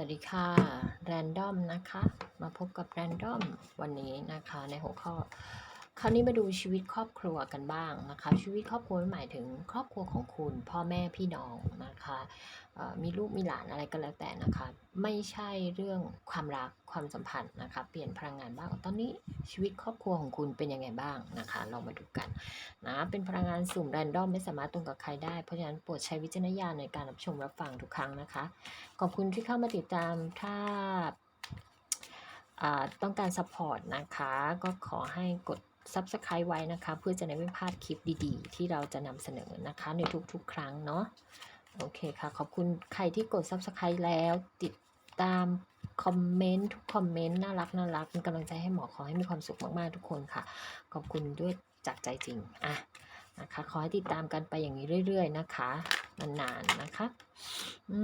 วัสดีค่ะ แรนดอมนะคะ มาพบกับแรนดอมวันนี้นะคะ ในหัวข้อ คราวนี้มาดูชีวิตครอบครัวกันบ้างนะคะ ชีวิตครอบครัวหมายถึงครอบครัวของคุณ พ่อแม่พี่น้องนะคะมีลูกมีหลานอะไรก็แล้วแต่นะคะ ไม่ใช่เรื่องความรักความสัมพันธ์นะคะ เปลี่ยนพลังงานบ้างตอนนี้ชีวิตครอบครัวของคุณเป็นยังไงบ้างนะคะลองมาดูกันนะเป็นพลังงานสุ่มแรนดอมไม่สามารถตรงกับใครได้เพราะฉะนั้นโปรดใช้วิจารณญาณในการรับชมรับฟังทุกครั้งนะคะ ขอบคุณที่เข้ามาติดตามถ้าต้องการซัพพอร์ตนะคะ ก็ขอให้กด Subscribe ไว้นะคะ เพื่อจะได้ไม่พลาดคลิปดีๆ ที่เราจะนำเสนอนะคะ ในทุกๆ ครั้งเนาะโอเคค่ะ ขอบคุณใครที่กด Subscribe แล้ว ติดตามคอมเมนต์ทุกคอมเมนต์น่ารักน่ารักเป็นกำลังใจให้หมอขอให้มีความสุขมากๆทุกคนค่ะ ขอบคุณด้วยจากใจจริงอะนะคะ ขอให้ติดตามกันไปอย่างนี้เรื่อย ๆ นะคะนานๆนะคะ อื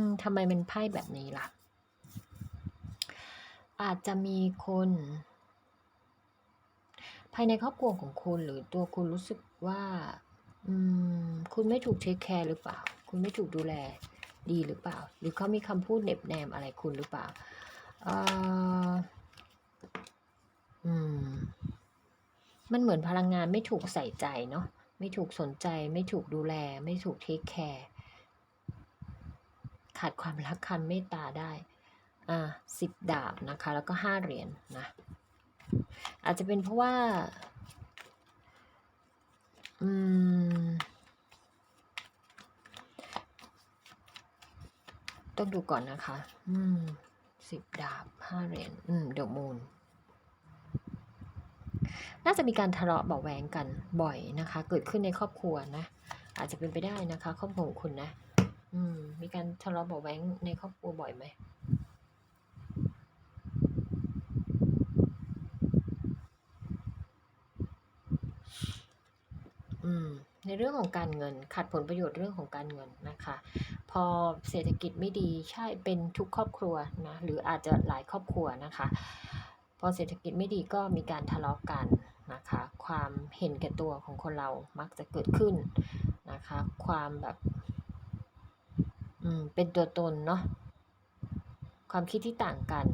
มทำไมเป็นไพ่แบบนี้ล่ะ อาจจะมีคน ภายในครอบครัวของคุณหรือตัวคุณรู้สึกว่าอืมคุณไม่ถูกเทคแคร์หรือเปล่า คุณไม่ถูกดูแลดีหรือเปล่า หรือเขามีคำพูดเหน็บแนมอะไรคุณหรือเปล่าเอ่อืม มันเหมือนพลังงานไม่ถูกใส่ใจเนาะ ไม่ถูกสนใจ ไม่ถูกดูแล ไม่ถูกเทคแคร์ ขาดความรักคันเมตตาได้ อ่าสิบดาบนะคะ แล้วก็ห้าเหรียญนนะ อาจจะเป็นเพราะว่า อืม ต้องดูก่อนนะคะ อืมสิบดาบห้าเหรียญอืมเดอะมูนน่าจะมีการทะเลาะเบาแวงกันบ่อยนะคะ เกิดขึ้นในครอบครัวนะ อาจจะเป็นไปได้นะคะ ครอบครัวของคุณนะ อืม มีการทะเลาะเบาแวงในครอบครัวบ่อยไหม ในเรื่องของการเงินขัดผลประโยชน์เรื่องของการเงินนะคะ พอเศรษฐกิจไม่ดีใช่เป็นทุกครอบครัวนะหรืออาจจะหลายครอบครัวนะคะ พอเศรษฐกิจไม่ดีก็มีการทะเลาะกันนะคะ ความเห็นแก่ตัวของคนเรามักจะเกิดขึ้นนะคะ ความแบบอืมเป็นตัวตนเนาะความคิดที่ต่างกัน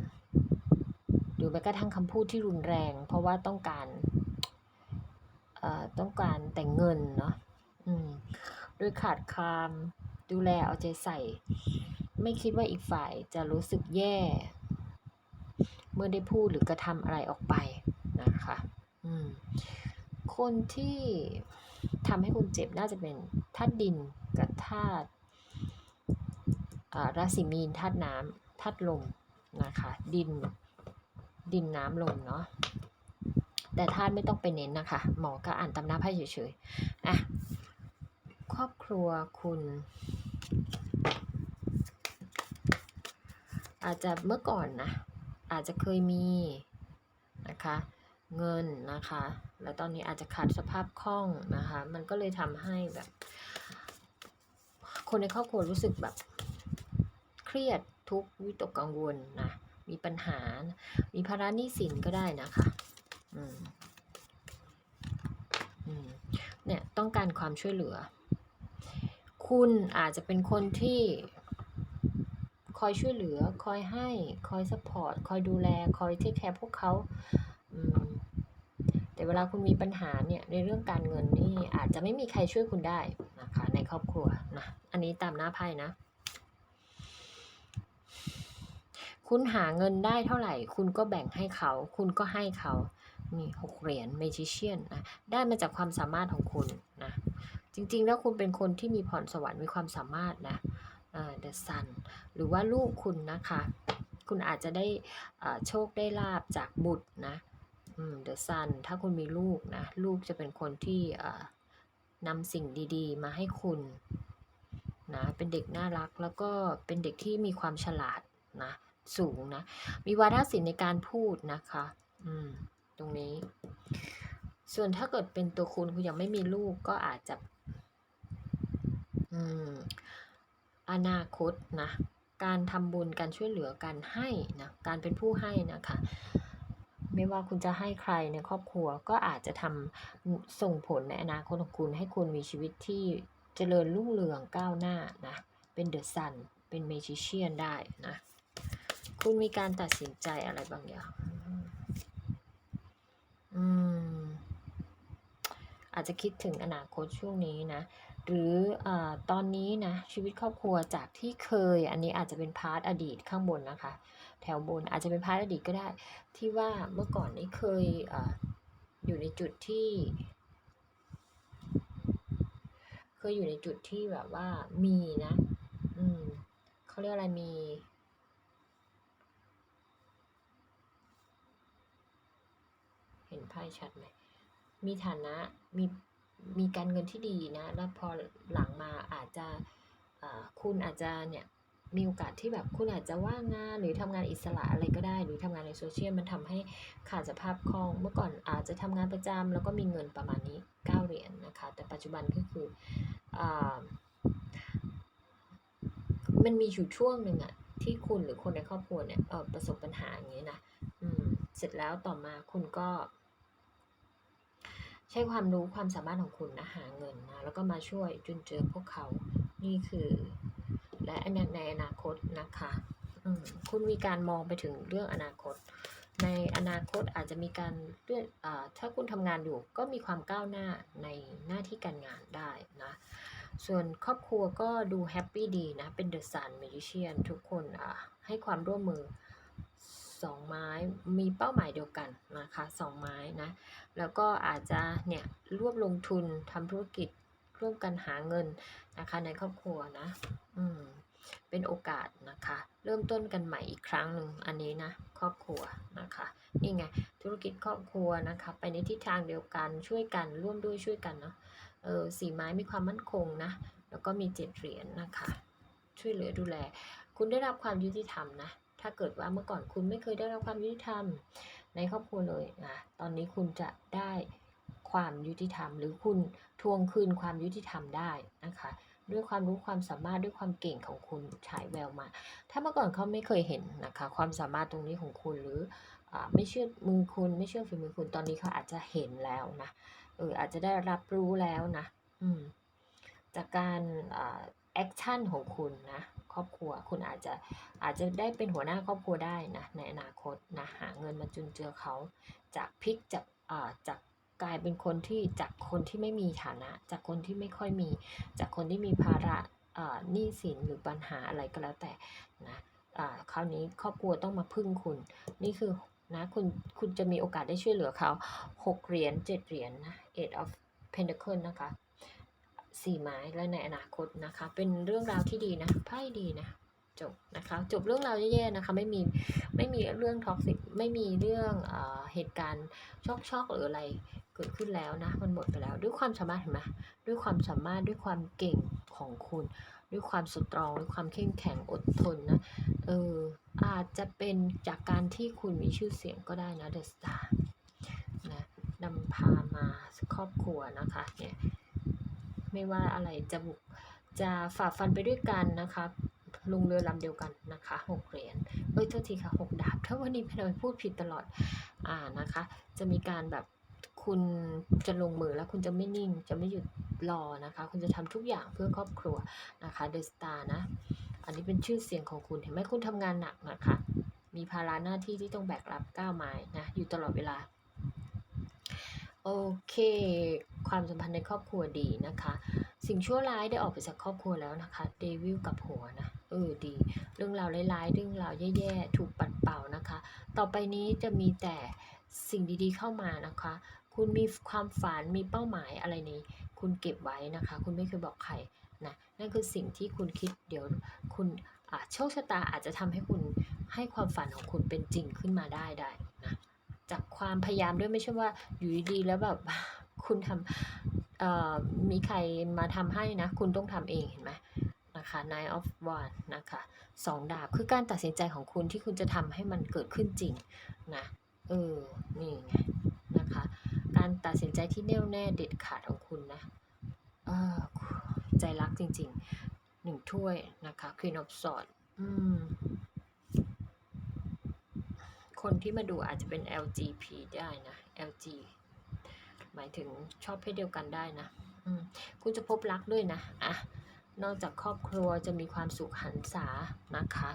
หรือแม้กระทั่งคำพูดที่รุนแรง เพราะว่าต้องการ ต้องการแต่งเงินเนาะโดยขาดความดูแลเอาใจใส่ ไม่คิดว่าอีกฝ่ายจะรู้สึกแย่ เมื่อได้พูดหรือกระทำอะไรออกไปนะคะคนที่ทำให้คุณเจ็บน่าจะเป็นธาตุดินกับธาตุราศีมีนธาตุน้ำธาตุลมนะคะ ดินดินน้ำลมเนาะ แต่ธาตุไม่ต้องไปเน้นนะคะ หมอก็อ่านตำราไพ่เฉยๆอะครอบครัวคุณ อาจจะเมื่อก่อนนะ อาจจะเคยมีนะคะเงินนะคะ แล้วตอนนี้อาจจะขาดสภาพคล่องนะคะ มันก็เลยทำให้แบบ คนในครอบครัวรู้สึกแบบเครียดทุกข์วิตกกังวลนะ มีปัญหา มีภาระหนี้สินก็ได้นะคะ เนี่ยต้องการความช่วยเหลือ คุณอาจจะเป็นคนที่คอยช่วยเหลือ คอยให้ คอยซัพพอร์ต คอยดูแล คอยเทคแคร์พวกเขา แต่เวลาคุณมีปัญหาเนี่ยในเรื่องการเงินนี่อาจจะไม่มีใครช่วยคุณได้นะคะในครอบครัวนะ อันนี้ตามหน้าไพ่นะ คุณหาเงินได้เท่าไหร่ คุณก็แบ่งให้เขา คุณก็ให้เขานี่หกเหรียญเมจิเชียนนะได้มาจากความสามารถของคุณนะจริงๆ แล้วคุณเป็นคนที่มีพรสวรรค์มีความสามารถนะเดอะซันหรือว่าลูกคุณนะคะ คุณอาจจะได้โชคได้ลาบจากบุตรนะเดอะซันถ้าคุณมีลูกนะ ลูกจะเป็นคนที่นำสิ่งดีๆ มาให้คุณนะเป็นเด็กน่ารักแล้วก็เป็นเด็กที่มีความฉลาดนะ สูงนะ มีวาทศิลป์ในการพูดนะคะ อืม ตรงนี้ ส่วนถ้าเกิดเป็นตัวคุณคุณยังไม่มีลูกก็อาจจะ อืม อนาคตนะ การทำบุญ การช่วยเหลือ การให้นะ การเป็นผู้ให้นะคะไม่ว่าคุณจะให้ใครในครอบครัวก็อาจจะทำส่งผลในอนาคตของคุณ ให้คุณมีชีวิตที่เจริญรุ่งเรืองก้าวหน้านะ เป็นเดอะซัน เป็นเมจิเชียนได้นะ คุณมีการตัดสินใจอะไรบางอย่าง อืม อาจจะคิดถึงอนาคตช่วงนี้นะ หรืออาตอนนี้นะ ชีวิตครอบครัวจากที่เคย อันนี้อาจจะเป็นพาร์ทอดีตข้างบนนะคะ แถวบนอาจจะเป็นพาร์ทอดีตก็ได้ ที่ว่าเมื่อก่อนนี้เคยอาอยู่ในจุดที่ เคยอยู่ในจุดที่แบบว่ามีนะ อืมเขาเรียกอะไรมี เห็นไพ่ชัดไหมมีฐานะมีมีการเงินที่ดีนะ แล้วพอหลังมาอาจจะคุณอาจจะเนี่ยมีโอกาสที่แบบคุณอาจจะว่างงานหรือทำงานอิสระอะไรก็ได้ หรือทำงานในโซเชียลมันทำให้ขาดสภาพคล่องเมื่อก่อนอาจจะทำงานประจำแล้วก็มีเงินประมาณนี้ 9 เหรียญนะคะ แต่ปัจจุบันก็คืออมันมีอยู่ช่วงหนึ่งอะที่คุณหรือคนในครอบครัวเนี่ยประสบปัญหาอย่างนี้นะเสร็จแล้วต่อมาคุณก็ ใช้ความรู้ความสามารถของคุณนะหาเงินนะแล้วก็มาช่วยจุนเจือพวกเขานี่คือ และในในอนาคตนะคะคุณมีการมองไปถึงเรื่องอนาคต ในอนาคตอาจจะมีการเลื่อนอถ้าคุณทำงานอยู่ก็มีความก้าวหน้าในหน้าที่การงานได้นะส่วนครอบครัวก็ดูแฮปปี้ดีนะ เป็นเดอะซัน m ม g ิเชียนทุกคนให้ความร่วมมือ สองไม้มีเป้าหมายเดียวกันนะคะสองไม้นะแล้วก็อาจจะเนี่ยร่วมลงทุนทำธุรกิจร่วมกันหาเงินนะคะในครอบครัวนะอืมเป็นโอกาสนะคะ เริ่มต้นกันใหม่อีกครั้งหนึ่งอันนี้นะครอบครัวนะคะนี่ไงธุรกิจครอบครัวนะคะ ไปในทิศทางเดียวกันช่วยกันร่วมด้วยช่วยกันเนาะเออสีไม้มีความมั่นคงนะแล้วก็มีเจ็ดเหรียญนะคะ ช่วยเหลือดูแล คุณได้รับความยุติธรรมนะ ถ้าเกิดว่าเมื่อก่อนคุณไม่เคยได้รับความยุติธรรม ในครอบครัวเลยนะตอนนี้คุณจะได้ความยุติธรรม หรือคุณทวงคืนความยุติธรรมได้นะคะด้วยความรู้ความสามารถด้วยความเก่งของคุณฉายแววมา ถ้าเมื่อก่อนเขาไม่เคยเห็นนะคะความสามารถตรงนี้ของคุณหรืออไม่เชื่อมือคุณไม่เชื่อฝีมือคุณตอนนี้เขาอาจจะเห็นแล้วนะเอออาจจะได้รับรู้แล้วนะอืมจากการแอคชั่นของคุณนะ ครอบครัว คุณอาจจะอาจจะได้เป็นหัวหน้าครอบครัวได้นะในอนาคตนะหาเงินมาจุนเจือเขาจากพลิกจากอ่าจากกลายเป็นคนที่จากคนที่ไม่มีฐานะ จากคนที่ไม่ค่อยมี จากคนที่มีภาระอ่าหนี้สินหรือปัญหาอะไรก็แล้วแต่นะอ่าคราวนี้ครอบครัวต้องมาพึ่งคุณ นี่คือนะคุณคุณจะมีโอกาสได้ช่วยเหลือเขาหกเหรียญเจ็ดเหรียญนะ eight of pentacle นะคะ สี่ไม้และในอนาคตนะคะ เป็นเรื่องราวที่ดีนะไพ่ดีนะจบนะคะจบเรื่องราวแย่ๆนะคะไม่มีไม่มีเรื่องท็อกซิกไม่มีเรื่องเอเหตุการณ์ช็อกๆหรืออะไรเกิดขึ้นแล้วนะมันหมดไปแล้ว ด้วยความสามารถเห็นไหมด้วยความสามารถด้วยความเก่งของคุณ ด้วยความสตรองด้วยความเข้มแข็งอดทนนะเอออาจจะเป็นจากการที่คุณมีชื่อเสียงก็ได้นะเดอะสตาร์นะนำพามาครอบครัวนะคะเนี่ย ไม่ว่าอะไรจะบุกจะฝ่าฟันไปด้วยกันนะคะลงเรือลำเดียวกันนะคะหกเหรียญเอ้ยโทษทีค่ะหกดาบถ้าวันนี้เราพูดผิดตลอดอ่านะคะ จะมีการแบบคุณจะลงมือแล้วคุณจะไม่นิ่งจะไม่หยุดรอนะคะ คุณจะทำทุกอย่างเพื่อครอบครัวนะคะเดอะสตาร์นะ อันนี้เป็นชื่อเสียงของคุณเห็นไหมคุณทำงานหนักนะคะ มีภาระหน้าที่ที่ต้องแบกรับก้าวไม้นะอยู่ตลอดเวลา โอเค ความสัมพันธ์ในครอบครัวดีนะคะ สิ่งชั่วร้ายได้ออกไปจากครอบครัวแล้วนะคะเดวิลกับหัวนะเออดี เรื่องราวร้ายๆเรื่องราวแย่ๆถูกปัดเป่านะคะ ต่อไปนี้จะมีแต่สิ่งดีๆเข้ามานะคะ คุณมีความฝันมีเป้าหมายอะไรนี้ คุณเก็บไว้นะคะ คุณไม่เคยบอกใครนะนั่นคือสิ่งที่คุณคิดเดี๋ยวคุณโชคชะตาอาจจะทำให้คุณให้ความฝันของคุณเป็นจริงขึ้นมาได้ได้นะจากความพยายามด้วยไม่ใช่ว่าอยู่ดีๆแล้วแบบ คุณทำมีใครมาทำให้นะ คุณต้องทำเองเห็นไหมนะคะ nine of wands นะคะสองดาบคือการตัดสินใจของคุณที่คุณจะทำให้มันเกิดขึ้นจริงนะเออนี่ไงนะคะการตัดสินใจที่แน่วแน่เด็ดขาดของคุณนะเออใจรักจริงๆหนึ่งถ้วยนะคะ Queen of Swords อืมคนที่มาดูอาจจะเป็น LGP ได้นะ LG หมายถึงชอบเพศเดียวกันได้นะอืมคุณจะพบรักด้วยนะอะนอกจากครอบครัวจะมีความสุขหันษานะคะ